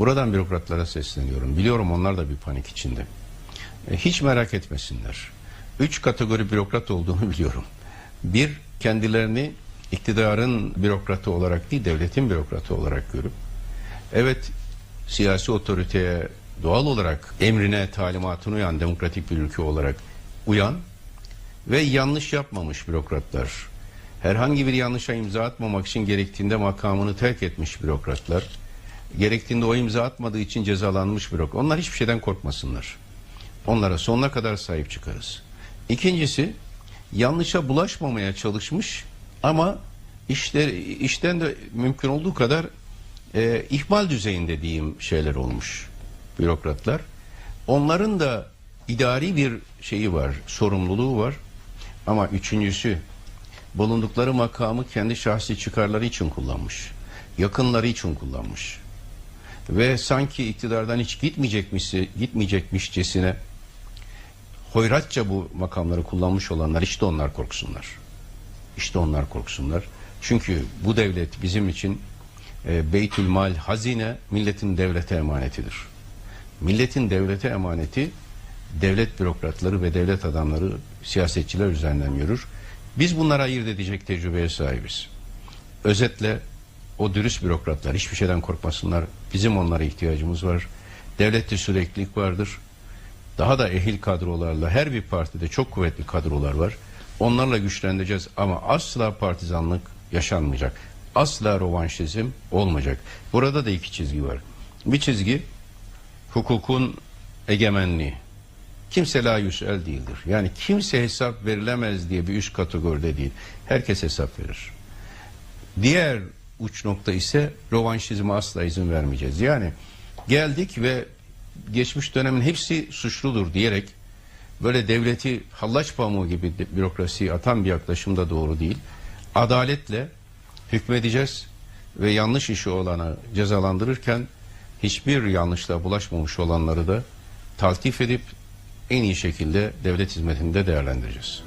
Buradan bürokratlara sesleniyorum. Biliyorum onlar da bir panik içinde. E, hiç merak etmesinler. Üç kategori bürokrat olduğunu biliyorum. Bir, kendilerini iktidarın bürokratı olarak değil, devletin bürokratı olarak görüp, evet siyasi otoriteye doğal olarak emrine, talimatına uyan demokratik bir ülke olarak uyan ve yanlış yapmamış bürokratlar. Herhangi bir yanlışa imza atmamak için gerektiğinde makamını terk etmiş bürokratlar. Gerektiğinde o imza atmadığı için cezalanmış bürokrat. Onlar hiçbir şeyden korkmasınlar. Onlara sonuna kadar sahip çıkarız. İkincisi yanlışa bulaşmamaya çalışmış ama işler, işten de mümkün olduğu kadar e, ihmal düzeyinde diyeyim şeyler olmuş bürokratlar. Onların da idari bir şeyi var, sorumluluğu var. Ama üçüncüsü bulundukları makamı kendi şahsi çıkarları için kullanmış. Yakınları için kullanmış. Ve sanki iktidardan hiç gitmeyecekmiş, gitmeyecekmişçesine hoyratça bu makamları kullanmış olanlar işte onlar korksunlar. İşte onlar korksunlar. Çünkü bu devlet bizim için e, beytül mal, hazine milletin devlete emanetidir. Milletin devlete emaneti devlet bürokratları ve devlet adamları siyasetçiler üzerinden yürür. Biz bunlara ayırt edecek tecrübeye sahibiz. Özetle o dürüst bürokratlar hiçbir şeyden korkmasınlar. Bizim onlara ihtiyacımız var. Devlette süreklilik vardır. Daha da ehil kadrolarla her bir partide çok kuvvetli kadrolar var. Onlarla güçlendireceğiz ama asla partizanlık yaşanmayacak. Asla rovanşizm olmayacak. Burada da iki çizgi var. Bir çizgi hukukun egemenliği. Kimse la yüsel değildir. Yani kimse hesap verilemez diye bir üst kategoride değil. Herkes hesap verir. Diğer uç nokta ise rovanşizme asla izin vermeyeceğiz. Yani geldik ve geçmiş dönemin hepsi suçludur diyerek böyle devleti hallaç pamuğu gibi bürokrasiyi atan bir yaklaşım da doğru değil. Adaletle hükmedeceğiz ve yanlış işi olanı cezalandırırken hiçbir yanlışla bulaşmamış olanları da taltif edip en iyi şekilde devlet hizmetinde değerlendireceğiz.